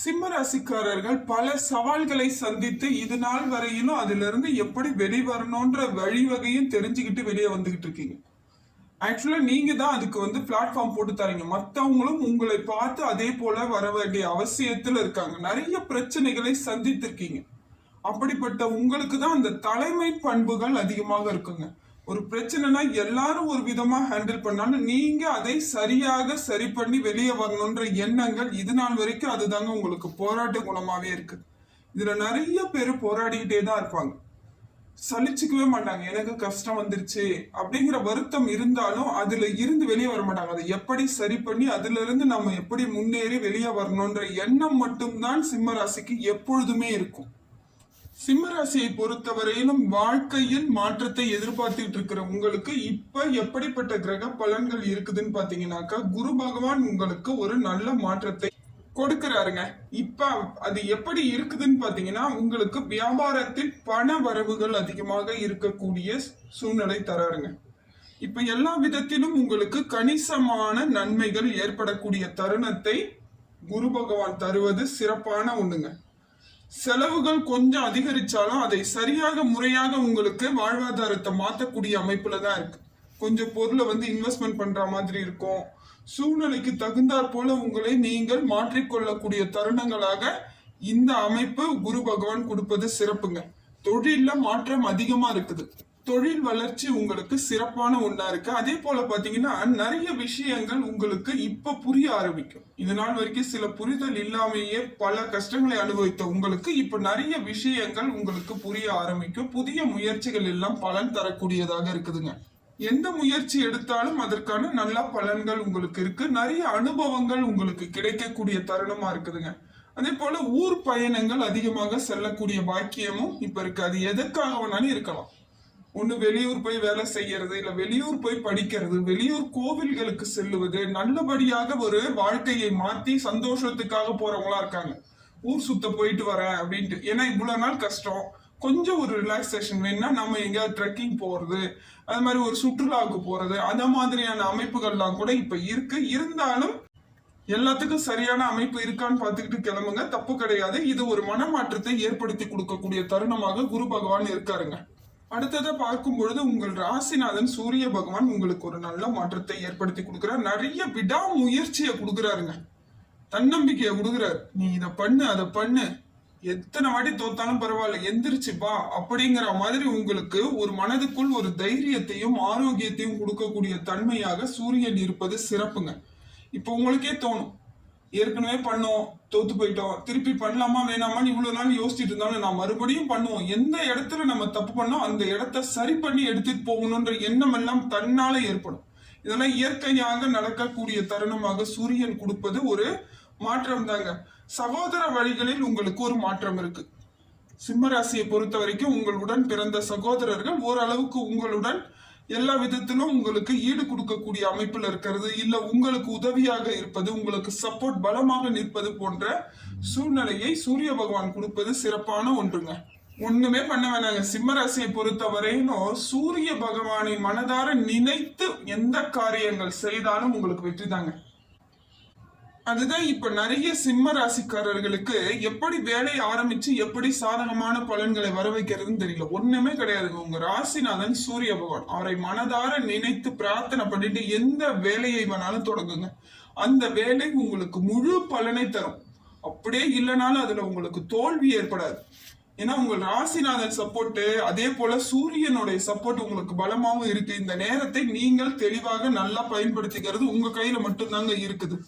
சிம்மராசிக்காரர்கள் பல சவால்களை சந்தித்து இது நாள் வரையிலும் அதிலிருந்து எப்படி வெளிவரணுன்ற வழிவகையும் தெரிஞ்சுக்கிட்டு வெளியே வந்துகிட்டு இருக்கீங்க. ஆக்சுவலா நீங்க தான் அதுக்கு வந்து பிளாட்ஃபார்ம் போட்டு தரீங்க. மற்றவங்களும் உங்களை பார்த்து அதே போல வர வேண்டிய அவசியத்துல இருக்காங்க. நிறைய பிரச்சனைகளை சந்தித்திருக்கீங்க. அப்படிப்பட்ட உங்களுக்கு தான் அந்த தலைமை பண்புகள் அதிகமாக இருக்குங்க. ஒரு பிரச்சனைனா எல்லாரும் ஒரு விதமா ஹேண்டில் பண்ணாலும் நீங்க அதை சரியாக சரி பண்ணி வெளியே வரணுன்ற எண்ணங்கள் இது நாள் வரைக்கும் அதுதாங்க உங்களுக்கு போராட்ட குணமாவே இருக்கு. இதுல நிறைய பேர் போராடிக்கிட்டே தான் இருப்பாங்க. சலிச்சுக்கவே மாட்டாங்க. எனக்கு கஷ்டம் வந்துருச்சு அப்படிங்கிற வருத்தம் இருந்தாலும் அதுல இருந்து வெளியே வர மாட்டாங்க. அதை எப்படி சரி பண்ணி அதுல இருந்து நம்ம எப்படி முன்னேறி வெளியே வரணும்ன்ற எண்ணம் மட்டும்தான் சிம்ம ராசிக்கு எப்பொழுதுமே இருக்கும். சிம்மராசியை பொறுத்தவரையிலும் வாழ்க்கையில் மாற்றத்தை எதிர்பார்த்துட்டு இருக்கிற உங்களுக்கு இப்ப எப்படிப்பட்ட கிரக பலன்கள் இருக்குதுன்னு பாத்தீங்கன்னாக்கா குரு பகவான் உங்களுக்கு ஒரு நல்ல மாற்றத்தை கொடுக்கிறாருங்க. இப்ப அது எப்படி இருக்குதுன்னு பாத்தீங்கன்னா உங்களுக்கு வியாபாரத்தில் பண வரவுகள் அதிகமாக இருக்கக்கூடிய சூழ்நிலை தராருங்க. இப்ப எல்லா விதத்திலும் உங்களுக்கு கணிசமான நன்மைகள் ஏற்படக்கூடிய தருணத்தை குரு பகவான் தருவது சிறப்பான ஒண்ணுங்க. செலவுகள் கொஞ்சம் அதிகரிச்சாலும் அதை சரியாக முறையாக உங்களுக்கு வாழ்வாதாரத்தை மாற்றக்கூடிய அமைப்புல தான் இருக்கு. கொஞ்சம் பொருளை வந்து இன்வெஸ்ட்மெண்ட் பண்ற மாதிரி இருக்கும். சூழ்நிலைக்கு தகுந்தாற் போல உங்களை நீங்கள் மாற்றிக்கொள்ளக்கூடிய தருணங்களாக இந்த அமைப்பு குரு பகவான் கொடுப்பது சிறப்புங்க. தொழில மாற்றம் அதிகமா இருக்குது. தொழில் வளர்ச்சி உங்களுக்கு சிறப்பான ஒன்றா இருக்கு. அதே போல பாத்தீங்கன்னா நிறைய விஷயங்கள் உங்களுக்கு இப்ப புரிய ஆரம்பிக்கும். இது நாள் வரைக்கும் சில புரிதல் இல்லாமையே பல கஷ்டங்களை அனுபவித்த உங்களுக்கு இப்ப நிறைய விஷயங்கள் உங்களுக்கு புரிய ஆரம்பிக்கும். புதிய முயற்சிகள் எல்லாம் பலன் தரக்கூடியதாக இருக்குதுங்க. எந்த முயற்சி எடுத்தாலும் அதற்கான நல்ல பலன்கள் உங்களுக்கு இருக்கு. நிறைய அனுபவங்கள் உங்களுக்கு கிடைக்கக்கூடிய தருணமா இருக்குதுங்க. அதே போல ஊர் பயணங்கள் அதிகமாக செல்லக்கூடிய பாக்கியமும் இப்ப இருக்கு. அது எதற்காக வேணாலும் இருக்கலாம். ஒன்று வெளியூர் போய் வேலை செய்யறது இல்லை வெளியூர் போய் படிக்கிறது வெளியூர் கோவில்களுக்கு செல்லுவது நல்லபடியாக ஒரு வாழ்க்கையை மாற்றி சந்தோஷத்துக்காக போறவங்களா இருக்காங்க. ஊர் சுத்த போயிட்டு வரேன் அப்படின்ட்டு. ஏன்னா இவ்வளோ நாள் கஷ்டம். கொஞ்சம் ஒரு ரிலாக்ஸேஷன் வேணும்னா நம்ம எங்கேயாவது ட்ரெக்கிங் போகிறது அது மாதிரி ஒரு சுற்றுலாவுக்கு போகிறது அந்த மாதிரியான அமைப்புகள்லாம் கூட இப்போ இருக்கு. இருந்தாலும் எல்லாத்துக்கும் சரியான அமைப்பு இருக்கான்னு பார்த்துக்கிட்டு கிளம்புங்க. தப்பு கிடையாது. இது ஒரு மனமாற்றத்தை ஏற்படுத்தி கொடுக்கக்கூடிய தருணமாக குரு பகவான் இருக்காருங்க. அடுத்ததை பார்க்கும் பொழுது உங்கள் ராசிநாதன் சூரிய பகவான் உங்களுக்கு ஒரு நல்ல மாற்றத்தை ஏற்படுத்தி கொடுக்குறாரு. நிறைய விடாமுயற்சியை கொடுக்குறாருங்க. தன்னம்பிக்கையை கொடுக்குறாரு. நீ இதை பண்ணு அதை பண்ணு. எத்தனை வாட்டி தோத்தாலும் பரவாயில்ல எந்திரிச்சு வா அப்படிங்கிற மாதிரி உங்களுக்கு ஒரு மனதுக்குள் ஒரு தைரியத்தையும் ஆரோக்கியத்தையும் கொடுக்கக்கூடிய தன்மையாக சூரியன் இருப்பது சிறப்புங்க. இப்போ உங்களுக்கே தோணும் ஏற்கனவே பண்ணோம் தோத்து போயிட்டோம். திருப்பி பண்ணலாமா வேணாமான்னு இவ்வளவு நாள் யோசிச்சுட்டு இருந்தாலும் நான் மறுபடியும் பண்ணுவோம். எந்த இடத்துல நம்ம தப்பு பண்ணோம் அந்த இடத்த சரி பண்ணி எடுத்துட்டு போகணுன்ற எண்ணம் எல்லாம் தன்னால ஏற்படும். இதெல்லாம் இயற்கையாக நடக்கக்கூடிய தருணமாக சூரியன் கொடுப்பது ஒரு மாற்றம் தாங்க. சகோதர வழிகளில் உங்களுக்கு ஒரு மாற்றம் இருக்கு. சிம்மராசியை பொறுத்த வரைக்கும் உங்களுடன் பிறந்த சகோதரர்கள் ஓரளவுக்கு உங்களுடன் எல்லா விதத்திலும் உங்களுக்கு ஈடு கொடுக்கக்கூடிய அமைப்பில் இருக்கிறது இல்ல உங்களுக்கு உதவியாக இருப்பது உங்களுக்கு சப்போர்ட் பலமாக நிற்பது போன்ற சூழ்நிலையை சூரிய பகவான் கொடுப்பது சிறப்பான ஒன்றுங்க. ஒண்ணுமே பண்ண வேணாங்க. சிம்மராசியை பொறுத்த வரையிலும் சூரிய பகவானை மனதார நினைத்து எந்த காரியங்கள் செய்தாலும் உங்களுக்கு வெற்றி தாங்க. அதுதான் இப்ப நிறைய சிம்ம ராசிக்காரர்களுக்கு எப்படி வேலையை ஆரம்பிச்சு எப்படி சாதகமான பலன்களை வர வைக்கிறதுன்னு தெரியல. ஒண்ணுமே கிடையாதுங்க. உங்க ராசிநாதன் சூரிய பகவான். அவரை மனதார நினைத்து பிரார்த்தனை பண்ணிட்டு எந்த வேலையை வேணாலும் தொடங்குங்க. அந்த வேலை உங்களுக்கு முழு பலனை தரும். அப்படியே இல்லைனாலும் அதுல உங்களுக்கு தோல்வி ஏற்படாது. ஏன்னா உங்கள் ராசிநாதன் சப்போர்ட்டு அதே போல சூரியனுடைய சப்போர்ட் உங்களுக்கு பலமாகவும் இருக்கு. இந்த நேரத்தை நீங்கள் தெளிவாக நல்லா பயன்படுத்திக்கிறது உங்க கையில மட்டும்தாங்க இருக்குது.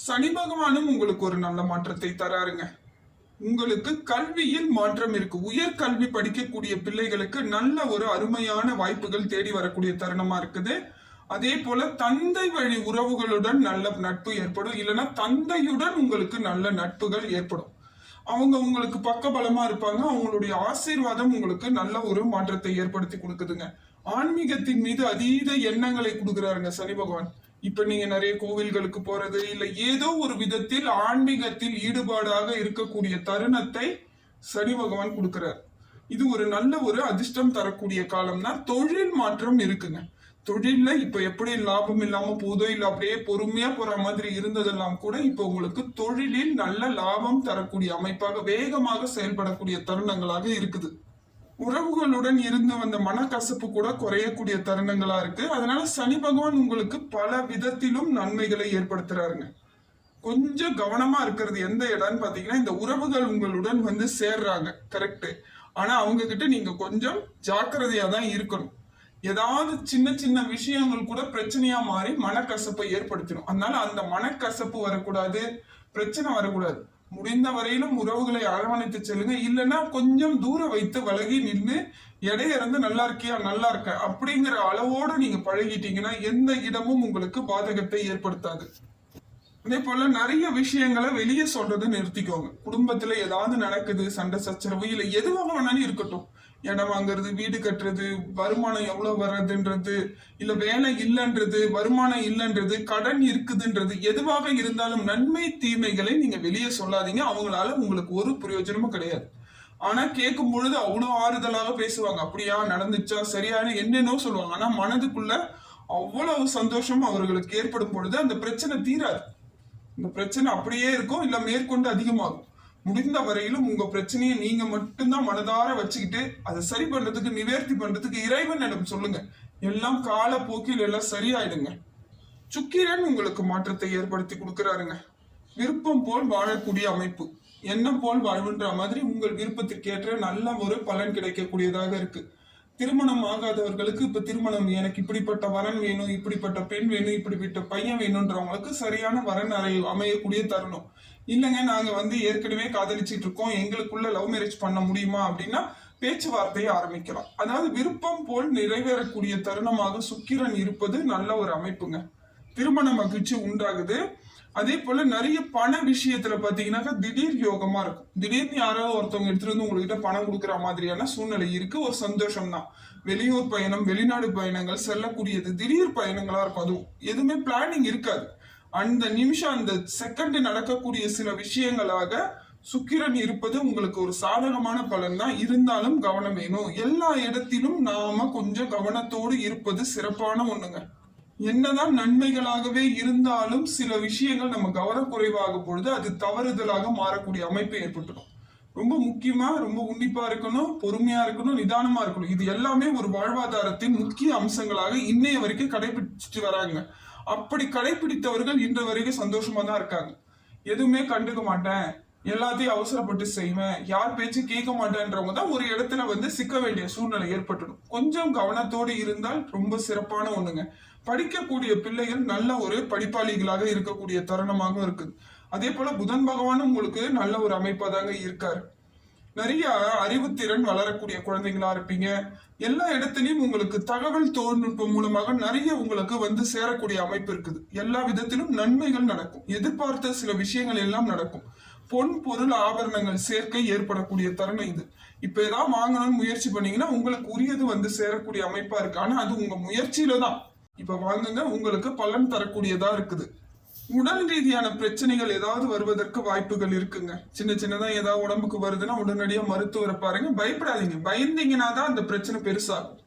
சனி பகவானும் உங்களுக்கு ஒரு நல்ல மாற்றத்தை தராருங்க. உங்களுக்கு கல்வியில் மாற்றம் இருக்கு. உயர் கல்வி படிக்கக்கூடிய பிள்ளைகளுக்கு நல்ல ஒரு அருமையான வாய்ப்புகள் தேடி வரக்கூடிய தருணமா இருக்குது. அதே போல தந்தை வழி உறவுகளுடன் நல்ல நட்பு ஏற்படும். இல்லைன்னா தந்தையுடன் உங்களுக்கு நல்ல நட்புகள் ஏற்படும். அவங்க உங்களுக்கு பக்கபலமா இருப்பாங்க. அவங்களுடைய ஆசீர்வாதம் உங்களுக்கு நல்ல ஒரு மாற்றத்தை ஏற்படுத்தி கொடுக்குதுங்க. ஆன்மீகத்தின் மீது அதீத எண்ணங்களை கொடுக்குறாருங்க சனி பகவான். இப்ப நீங்க நிறைய கோவில்களுக்கு போறது இல்ல ஏதோ ஒரு விதத்தில் ஆன்மீகத்தில் ஈடுபாடாக இருக்கக்கூடிய தருணத்தை சனி பகவான் கொடுக்கிறார். இது ஒரு நல்ல ஒரு அதிர்ஷ்டம் தரக்கூடிய காலம்னா தொழில் மாற்றம் இருக்குங்க. தொழில்ல இப்ப எப்படி லாபம் இல்லாம போதோ இல்ல அப்படியே பொறுமையா போற மாதிரி இருந்ததெல்லாம் கூட இப்ப உங்களுக்கு தொழிலில் நல்ல லாபம் தரக்கூடிய அமைப்பாக வேகமாக செயல்படக்கூடிய தருணங்களாக இருக்குது. உறவுகளுடன் இருந்து வந்த மனக்கசப்பு கூட குறையக்கூடிய தருணங்களா இருக்கு. அதனால சனி பகவான் உங்களுக்கு பல விதத்திலும் நன்மைகளை ஏற்படுத்துறாருங்க. கொஞ்சம் கவனமா இருக்கிறது எந்த இடம்னு பாத்தீங்கன்னா இந்த உறவுகள் உங்களுடன் வந்து சேர்றாங்க. கரெக்டு ஆனா அவங்க கிட்ட நீங்க கொஞ்சம் ஜாக்கிரதையா தான் இருக்கணும். ஏதாவது சின்ன சின்ன விஷயங்கள் கூட பிரச்சனையா மாறி மனக்கசப்பை ஏற்படுத்திடும் அதனால அந்த மனக்கசப்பு வரக்கூடாது பிரச்சனை வரக்கூடாது. முடிந்த வரையிலும் உறவுகளை அரவணைத்து செல்லுங்க. இல்லைன்னா கொஞ்சம் தூரம் வைத்து விலகி நின்று இடையில நல்லா இருக்கியா? நல்லா இருக்க? அப்படிங்கிற அளவோடு நீங்க பழகிட்டீங்கன்னா எந்த இடமும் உங்களுக்கு பாதகத்தை ஏற்படுத்தாது. அதே போல நிறைய விஷயங்களை வெளியே சொல்றதை நிறுத்திக்கோங்க. குடும்பத்துல ஏதாவது நடக்குது சண்டை சச்சரவு இல்ல எதுவாக வேணாலும் இருக்கட்டும். இடம் வாங்குறது வீடு கட்டுறது வருமானம் எவ்வளவு வர்றதுன்றது இல்ல வேலை இல்லைன்றது வருமானம் இல்லைன்றது கடன் இருக்குதுன்றது எதுவாக இருந்தாலும் நன்மை தீமைகளை நீங்க வெளியே சொல்லாதீங்க. அவங்களால உங்களுக்கு ஒரு பிரயோஜனமும் கிடையாது. ஆனா கேட்கும் பொழுது அவ்வளோ ஆறுதலாக பேசுவாங்க. அப்படியா நடந்துச்சா சரியான என்னென்னோ சொல்லுவாங்க. ஆனா மனதுக்குள்ள அவ்வளவு சந்தோஷம் அவர்களுக்கு ஏற்படும் பொழுது அந்த பிரச்சனை தீராது. இந்த பிரச்சனை அப்படியே இருக்கும் இல்ல மேற்கொண்டு அதிகமாகும். முடிந்த வரையிலும் உங்க பிரச்சனையை நீங்க மட்டும்தான் மனதார வச்சுக்கிட்டு அதை சரி பண்றதுக்கு நிவர்த்தி பண்றதுக்கு இறைவனிடம் சொல்லுங்க. எல்லாம் காலப்போக்கில் எல்லாம் சரியாயிடுங்க. சுக்கிரன் உங்களுக்கு மாற்றத்தை ஏற்படுத்தி கொடுக்கிறாருங்க. விருப்பம் போல் வாழக்கூடிய அமைப்பு. எண்ணம் போல் வாழ்வுன்ற மாதிரி உங்கள் விருப்பத்திற்கேற்ற நல்ல ஒரு பலன் கிடைக்கக்கூடியதாக இருக்கு. திருமணம் ஆகாதவர்களுக்கு இப்ப திருமணம் எனக்கு இப்படிப்பட்ட வரன் வேணும் இப்படிப்பட்ட பெண் வேணும் இப்படிப்பட்ட பையன் வேணும்ன்றவங்களுக்கு சரியான வரன் அறை அமையக்கூடிய தருணம். இல்லைங்க நாங்கள் வந்து ஏற்கனவே காதலிச்சிட்டு இருக்கோம். எங்களுக்குள்ள லவ் மேரேஜ் பண்ண முடியுமா அப்படின்னா பேச்சுவார்த்தையை ஆரம்பிக்கலாம். அதாவது விருப்பம் போல் நிறைவேறக்கூடிய தருணமாக சுக்கிரன் இருப்பது நல்ல ஒரு அமைப்புங்க. திருமண மகிழ்ச்சி உண்டாகுது. அதே போல நிறைய பண விஷயத்துல பாத்தீங்கன்னாக்கா திடீர் யோகமா இருக்கும். திடீர்னு யாராவது ஒருத்தவங்க எடுத்துட்டு வந்து உங்ககிட்ட பணம் கொடுக்குற மாதிரியான சூழ்நிலை இருக்கு. ஒரு சந்தோஷம் தான் வெளியூர் பயணம் வெளிநாடு பயணங்கள் செல்லக்கூடியது திடீர் பயணங்களா இருக்கும். அதுவும் எதுவுமே பிளானிங் இருக்காது. அந்த நிமிஷம் அந்த செகண்ட் நடக்கக்கூடிய சில விஷயங்களாக சுக்கிரன் இருப்பது உங்களுக்கு ஒரு சாதகமான பலன் தான் இருந்தாலும் கவனம் வேணும். எல்லா இடத்திலும் நாம கொஞ்சம் கவனத்தோடு இருப்பது சிறப்பான ஒண்ணுங்க. என்னதான் நன்மைகளாகவே இருந்தாலும் சில விஷயங்கள் நம்ம கவனக்குறைவாக பொழுது அது தவறுதலாக மாறக்கூடிய அமைப்பு ஏற்பட்டுடும். ரொம்ப முக்கியமா ரொம்ப உன்னிப்பா இருக்கணும் பொறுமையா இருக்கணும் நிதானமா இருக்கணும். இது எல்லாமே ஒரு வாழ்வாதாரத்தின் முக்கிய அம்சங்களாக இன்னைய வரைக்கும் கடைபிடிச்சிட்டு வராங்க. அப்படி கடைபிடித்தவர்கள் இன்று வரைக்கும் சந்தோஷமா தான் இருக்காங்க. எதுவுமே கண்டுக்க மாட்டேன். எல்லாத்தையும் அவசரப்பட்டு செய்வேன். யார் பேச்சு கேட்க மாட்டேன்றவங்க தான் ஒரு இடத்துல வந்து சிக்க வேண்டிய சூழ்நிலை ஏற்பட்டுடும். கொஞ்சம் கவனத்தோடு இருந்தால் ரொம்ப சிறப்பான ஒண்ணுங்க. படிக்கக்கூடிய பிள்ளைகள் நல்ல ஒரு படிப்பாளிகளாக இருக்கக்கூடிய தருணமாக இருக்குது. அதே போல புதன் பகவானும் உங்களுக்கு நல்ல ஒரு அமைப்பாக தாங்க இருக்காரு. நிறைய அறிவுத்திறன் வளரக்கூடிய குழந்தைங்களா இருப்பீங்க. எல்லா இடத்துலையும் உங்களுக்கு தகவல் தொழில்நுட்பம் மூலமாக நிறைய உங்களுக்கு வந்து சேரக்கூடிய அமைப்பு இருக்குது. எல்லா விதத்திலும் நன்மைகள் நடக்கும். எதிர்பார்த்த சில விஷயங்கள் எல்லாம் நடக்கும். பொன் பொருள் ஆபரணங்கள் சேர்க்கை ஏற்படக்கூடிய தருணம் இது. இப்ப ஏதாவது வாங்கணும்னு முயற்சி பண்ணீங்கன்னா உங்களுக்கு உரியது வந்து சேரக்கூடிய அமைப்பா இருக்கு. ஆனா அது உங்க முயற்சியில தான் இப்ப வாங்குங்க உங்களுக்கு பலன் தரக்கூடியதா இருக்குது. உடல் ரீதியான பிரச்சனைகள் ஏதாவது வருவதற்கு வாய்ப்புகள் இருக்குங்க. சின்ன சின்னதா ஏதாவது உடம்புக்கு வருதுன்னா உடனடியா மருத்துவரை பாருங்க. பயப்படாதீங்க. பயந்தீங்கன்னா தான் அந்த பிரச்சனை பெருசாகும்.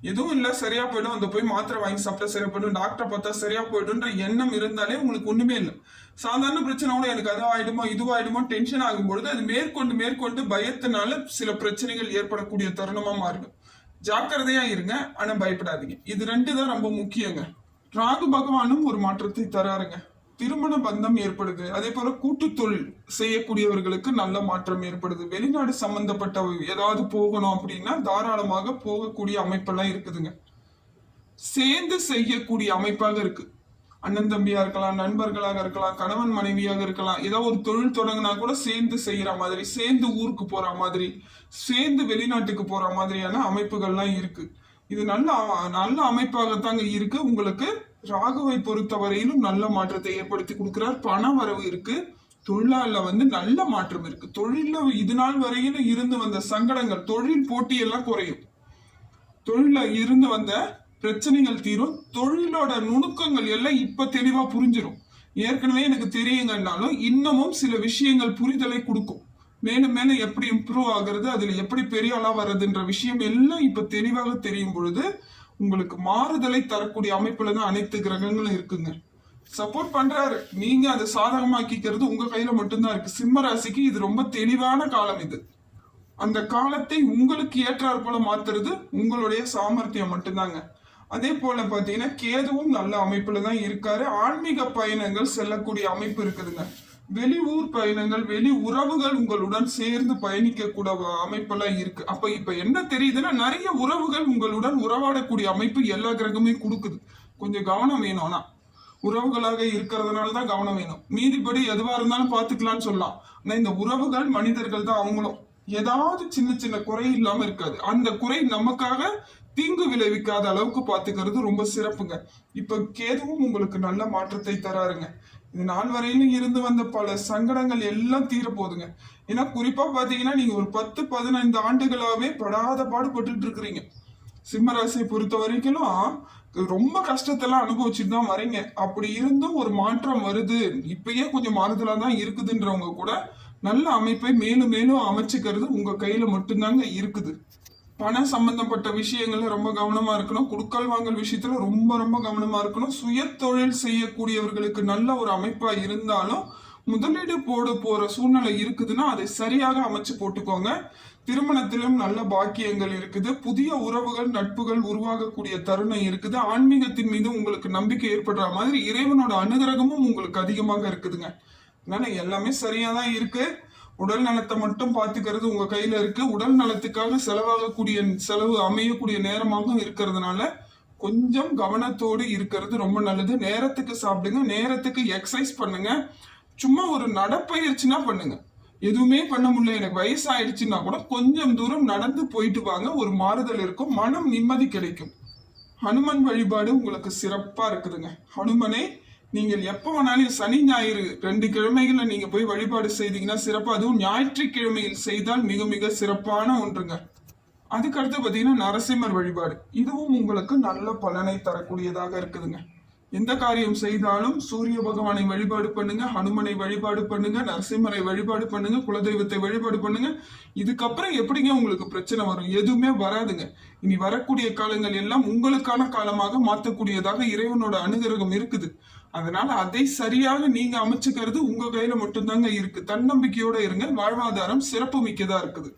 எதுவும் இல்ல சரியா போயிடும். அந்த போய் மாத்திரை வாங்கி சாப்பிட்டா சரியா போயிடும். டாக்டரை பார்த்தா சரியா போயிடும்ன்ற எண்ணம் இருந்தாலே உங்களுக்கு ஒண்ணுமே இல்லை. சாதாரண பிரச்சனை கூட எனக்கு அது ஆயிடுமோ இதுவாயிடுமோ டென்ஷன் ஆகும்பொழுது அது மேற்கொண்டு மேற்கொண்டு பயத்தினால சில பிரச்சனைகள் ஏற்படக்கூடிய தருணமா மாறிடும். ஜாக்கிரதையா இருங்க. ஆனா பயப்படாதீங்க. இது ரெண்டு தான் ரொம்ப முக்கியங்க. ராகு பகவானும் ஒரு மாற்றத்தை தராருங்க. திருமண பந்தம் ஏற்படுது. அதே போல கூட்டு தொழில் செய்யக்கூடியவர்களுக்கு நல்ல மாற்றம் ஏற்படுது. வெளிநாடு சம்பந்தப்பட்ட ஏதாவது போகணும் அப்படின்னா தாராளமாக போகக்கூடிய அமைப்பெல்லாம் இருக்குதுங்க. சேர்ந்து செய்யக்கூடிய அமைப்பாக இருக்கு. அண்ணன் தம்பியா இருக்கலாம் நண்பர்களாக இருக்கலாம் கணவன் மனைவியாக இருக்கலாம். ஏதோ ஒரு தொழில் தொடங்கினா கூட சேர்ந்து செய்யற மாதிரி சேர்ந்து ஊருக்கு போற மாதிரி சேர்ந்து வெளிநாட்டுக்கு போற மாதிரியான அமைப்புகள்லாம் இருக்கு. இது நல்ல நல்ல அமைப்பாகத்தாங்க இருக்கு. உங்களுக்கு ராகுவை பொறுத்தவரையிலும் நல்ல மாற்றத்தை ஏற்படுத்தி கொடுக்கிறார். பண வரவு இருக்கு. தொழிலாள வந்து நல்ல மாற்றம் இருக்கு. தொழில இது நாள் வரையிலும் இருந்து வந்த சங்கடங்கள் தொழில் போட்டி எல்லாம் குறையும். தொழில இருந்து வந்த பிரச்சனைகள் தீரும். தொழிலோட நுணுக்கங்கள் எல்லாம் இப்ப தெளிவா புரிஞ்சிடும் ஏற்கனவே எனக்கு தெரியுங்கன்னாலும் இன்னமும் சில விஷயங்கள் புரிதலை கொடுக்கும். மேலும் மேலும் எப்படி இம்ப்ரூவ் ஆகுறது அதுல எப்படி பெரிய ஆளா வர்றதுன்ற விஷயம் எல்லாம் இப்ப தெளிவாக தெரியும் பொழுது உங்களுக்கு மாறுதலை தரக்கூடிய அமைப்புல தான் அனைத்து கிரகங்களும் இருக்குங்க. சப்போர்ட் பண்றாரு. நீங்க அதை சாதகமாக்கிக்கிறது உங்க கையில மட்டும்தான் இருக்கு. சிம்ம ராசிக்கு இது ரொம்ப தெளிவான காலம் இது. அந்த காலத்தை உங்களுக்கு ஏற்றாற் போல மாத்துறது உங்களுடைய சாமர்த்தியம் மட்டும்தாங்க. அதே போல பாத்தீங்கன்னா கேதுவும் நல்ல அமைப்புல தான் இருக்காரு. ஆன்மீக பயணங்கள் செல்லக்கூடிய அமைப்பு இருக்குதுங்க. வெளி ஊர் பயணங்கள் வெளி உறவுகள் உங்களுடன் சேர்ந்து பயணிக்க கூட அமைப்பெல்லாம் இருக்கு. அப்ப இப்ப என்ன தெரியுதுன்னா நிறைய உறவுகள் உங்களுடன் உறவாடக்கூடிய அமைப்பு எல்லா கிரகமே கொடுக்குது. கொஞ்சம் கவனம் வேணும்னா உறவுகளாக இருக்கிறதுனால தான் கவனம் வேணும். மீதிப்படி எதுவா இருந்தாலும் பார்த்துக்கலாம்னு சொல்லலாம். ஆனா இந்த உறவுகள் மனிதர்கள் தான் அவங்களும். ஏதாவது சின்ன சின்ன குறை இல்லாம இருக்காது. அந்த குறை நமக்காக தீங்கு விளைவிக்காத அளவுக்கு பாத்துக்கிறது ரொம்ப சிறப்புங்க. இப்ப கேதுவும் உங்களுக்கு நல்ல மாற்றத்தை தராருங்க. இது நாள் வரையிலும் இருந்து வந்த பல சங்கடங்கள் எல்லாம் தீர போகுதுங்க ஏன்னா குறிப்பா பாத்தீங்கன்னா நீங்க ஒரு பத்து பதினைந்து ஆண்டுகளாவே படாத பாடுபட்டுட்டு இருக்கிறீங்க. சிம்மராசியை பொறுத்த வரைக்கும் ரொம்ப கஷ்டத்தெல்லாம் அனுபவிச்சுட்டு தான் வரீங்க. அப்படி இருந்தும் ஒரு மாற்றம் வருது. இப்பயே கொஞ்சம் மாறுதலா தான் இருக்குதுன்றவங்க கூட நல்ல அமைப்பை மேலும் மேலும் அமைச்சுக்கிறது உங்க கையில மட்டும்தாங்க இருக்குது. பணம் சம்பந்தப்பட்ட விஷயங்கள்ல ரொம்ப கவனமா இருக்கணும். குடுக்கல் வாங்கல் விஷயத்துல ரொம்ப ரொம்ப கவனமா இருக்கணும். சுய தொழில் செய்யக்கூடியவர்களுக்கு நல்ல ஒரு அமைப்பா இருந்தாலும் முதலீடு போட போற சூழ்நிலை இருக்குதுன்னா அதை சரியாக அமைச்சு போட்டுக்கோங்க. திருமணத்திலும் நல்ல பாக்கியங்கள் இருக்குது. புதிய உறவுகள் நட்புகள் உருவாகக்கூடிய தருணம் இருக்குது. ஆன்மீகத்தின் மீது உங்களுக்கு நம்பிக்கை ஏற்படுற மாதிரி இறைவனோட அனுகிரகமும் உங்களுக்கு அதிகமாக இருக்குதுங்க. அதனால எல்லாமே சரியா தான் இருக்கு. உடல் நலத்தை மட்டும் பார்த்துக்கிறது உங்க கையில இருக்கு. உடல் நலத்துக்காக செலவாகக்கூடிய செலவு அமையக்கூடிய நேரமாகவும் இருக்கிறதுனால கொஞ்சம் கவனத்தோடு இருக்கிறது ரொம்ப நல்லது. நேரத்துக்கு சாப்பிடுங்க நேரத்துக்கு எக்ஸசைஸ் பண்ணுங்க. சும்மா ஒரு நடப்பயிற்சினா பண்ணுங்க. எதுவுமே பண்ண முடியல. எனக்கு வயசாயிடுச்சுன்னா கூட கொஞ்சம் தூரம் நடந்து போயிட்டு வாங்க. ஒரு மாறுதல் இருக்கும். மனம் நிம்மதி கிடைக்கும். ஹனுமன் வழிபாடு உங்களுக்கு சிறப்பா இருக்குதுங்க. ஹனுமனே நீங்கள் எப்போ வேணாலும் சனி ஞாயிறு ரெண்டு கிழமைகளில் நீங்க போய் வழிபாடு செய்தீங்கன்னா சிறப்பாக அதுவும் ஞாயிற்றுக்கிழமையில் செய்தால் மிக மிக சிறப்பான ஒன்றுங்க. அதுக்கடுத்து பார்த்தீங்கன்னா நரசிம்மர் வழிபாடு. இதுவும் உங்களுக்கு நல்ல பலனை தரக்கூடியதாக இருக்குதுங்க. எந்த காரியம் செய்தாலும் சூரிய பகவானை வழிபாடு பண்ணுங்க ஹனுமனை வழிபாடு பண்ணுங்க நரசிம்மரை வழிபாடு பண்ணுங்க குலதெய்வத்தை வழிபாடு பண்ணுங்க. இதுக்கப்புறம் எப்படிங்க உங்களுக்கு பிரச்சனை வரும்? எதுவுமே வராதுங்க. இனி வரக்கூடிய காலங்கள் எல்லாம் உங்களுக்கான காலமாக மாற்றக்கூடியதாக இறைவனோட அனுகிரகம் இருக்குது. அதனால அதை சரியாக நீங்க அமைச்சுக்கிறது உங்க கையில மட்டும்தாங்க இருக்கு. தன்னம்பிக்கையோட இருங்க வாழ்வாதாரம் சிறப்பு மிக்கதா இருக்குது.